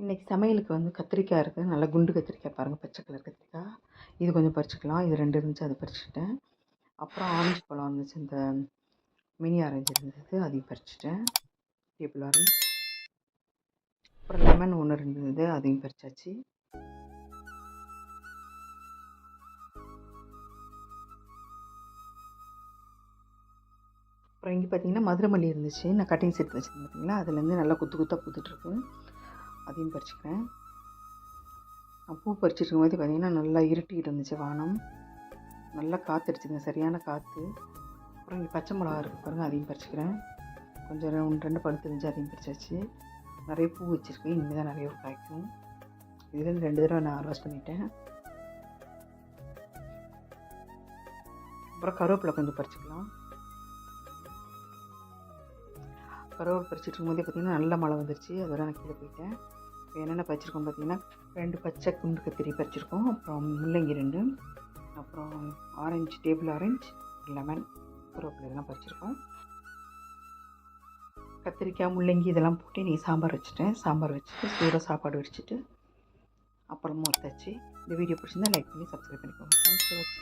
இன்றைக்கி சமையலுக்கு வந்து கத்திரிக்காய் இருக்குது. நல்லா குண்டு கத்திரிக்காய் பாருங்கள் பச்சை கலர் கத்திரிக்காய். இது கொஞ்சம் பறிச்சுக்கலாம். இது ரெண்டு இருந்துச்சு அதை பறிச்சுக்கிட்டேன். அப்புறம் ஆரஞ்சு பழம் இருந்துச்சு இந்த மினி ஆரஞ்சு இருந்தது அதையும் பறிச்சிட்டேன். Table orange. அப்புறம் லெமன் ஒன்று இருந்தது அதையும் பறிச்சாச்சு. அப்புறம் இங்கே பார்த்தீங்கன்னா மதுரமல்லி இருந்துச்சு. நான் கட்டிங் செட் வச்சுருந்தேன் பார்த்தீங்களா அதுலேருந்து நல்லா குத்து குத்தாக பூத்துட்ருக்கு அதையும் பறிச்சுக்கிறேன். நான் பூ பறிச்சிட்டு போது பார்த்தீங்கன்னா நல்லா இருட்டிக்கிட்டு இருந்துச்சு வானம். நல்லா காற்றடிச்சுங்க சரியான காற்று அப்புறம் இங்கே பச்சை மிளகா இருக்குது பாருங்கள் அதையும் பறிச்சுக்கிறேன். கொஞ்சம் ரெண்டு ரெண்டு பழுத்து இருந்துச்சு அதையும் பறிச்சாச்சு. நிறைய பூ வச்சுருக்கேன் இனிமேல் தான் நிறைய காய்க்கும். இதுலேருந்து ரெண்டு தடவை நான் ஹார்வெஸ்ட் பண்ணிட்டேன். அப்புறம் கருவேப்பிலை கொஞ்சம் பறிச்சுக்கலாம். கருவேப்பிலை பறிச்சிட்டு இருக்கும்போதே பார்த்திங்கன்னா நல்ல மழை வந்துருச்சு. அதோட நான் கீழே போயிட்டேன். என்னென்ன பறிச்சிருக்கோம் பார்த்தீங்கன்னா ரெண்டு பச்சை குண்டு கத்திரி பறிச்சிருக்கோம் அப்புறம் முள்ளங்கி ரெண்டு அப்புறம் ஆரஞ்சு டேபிள் ஆரஞ்சு லெமன் கருவேப்பிலை இதெல்லாம் பறிச்சிருக்கோம். கத்திரிக்காய் முள்ளங்கி இதெல்லாம் போட்டு நீ சாம்பார் வச்சுட்டேன். சாம்பார் வச்சுட்டு சூடாக சாப்பாடு வச்சுட்டு அப்புறமா வச்சாச்சு இந்த வீடியோ பிடிச்சிருந்தா லைக் பண்ணி சப்ஸ்கிரைப் பண்ணிக்கோங்க. தேங்க்ஸ் ஃபார் வாட்சிங்